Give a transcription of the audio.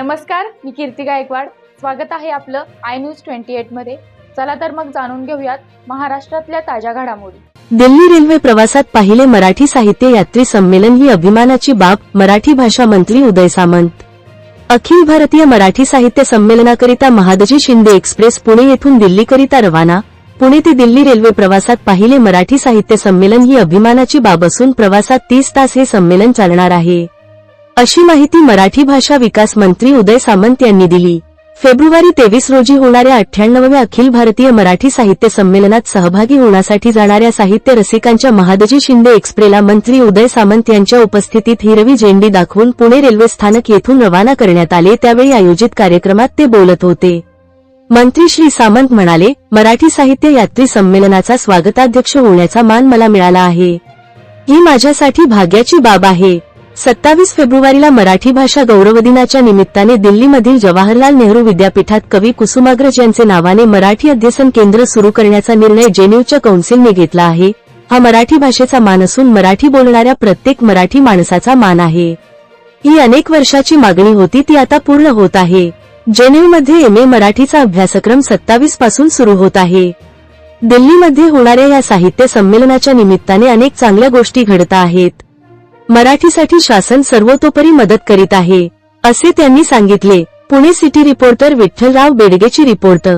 नमस्कार मी कीर्ती गायकवाड. स्वागत आहे आपलं आय न्यूज ट्वेंटी एटमध्ये. चला तर मग जाणून घेऊयात महाराष्ट्रातल्या ताज्या घडामोडी. दिल्ली रेल्वे प्रवासात पाहिले मराठी साहित्य यात्री संमेलन ही अभिमानाची बाब मराठी भाषा मंत्री उदय सामंत. अखिल भारतीय मराठी साहित्य संमेलनाकरिता महादजी शिंदे एक्सप्रेस पुणे येथून दिल्लीकरिता रवाना. पुणे ते दिल्ली रेल्वे प्रवासात पाहिले मराठी साहित्य संमेलन ही अभिमानाची बाब असून प्रवासात तीस तास हे संमेलन चालणार आहे. अशी माहिती मराठी भाषा विकास मंत्री उदय सामंत यांनी दिली. फेब्रुवारी तेवीस रोजी होणाऱ्या अठ्ठ्याण्णव्या अखिल भारतीय मराठी साहित्य संमेलनात सहभागी होण्यासाठी जाणाऱ्या साहित्य रसिकांच्या महादजी शिंदे एक्सप्रेला मंत्री उदय सामंत यांच्या उपस्थितीत हिरवी झेंडी दाखवून पुणे रेल्वे स्थानक येथून रवाना करण्यात आले. त्यावेळी आयोजित कार्यक्रमात ते बोलत होते. मंत्री श्री सामंत म्हणाले मराठी साहित्य यात्री संमेलनाचा स्वागताध्यक्ष होण्याचा मान मला मिळाला आहे. ही माझ्यासाठी भाग्याची बाब आहे. सत्तावीस फेब्रुवारीला मराठी भाषा गौरव दिनाच्या निमित्ताने दिल्लीमधील जवाहरलाल नेहरू विद्यापीठात कवी कुसुमाग्रज यांचे नावाने मराठी अध्यसन केंद्र सुरू करण्याचा निर्णय जेन्यूच्या कौन्सिलने घेतला आहे. हा मराठी भाषेचा मान असून मराठी बोलणाऱ्या प्रत्येक मराठी माणसाचा मान आहे. ही अनेक वर्षाची मागणी होती ती आता पूर्ण होत आहे. जेनेव्हमध्ये एम ए मराठीचा अभ्यासक्रम सत्तावीसपासून सुरू होत आहे. दिल्लीमध्ये होणाऱ्या या साहित्य संमेलनाच्या निमित्ताने अनेक चांगल्या गोष्टी घडत आहेत. मराठीसाठी शासन सर्वतोपरी मदत करीत आहे असे त्यांनी सांगितले पुणे सिटी रिपोर्टर विठ्ठलराव बेडगेची रिपोर्ट.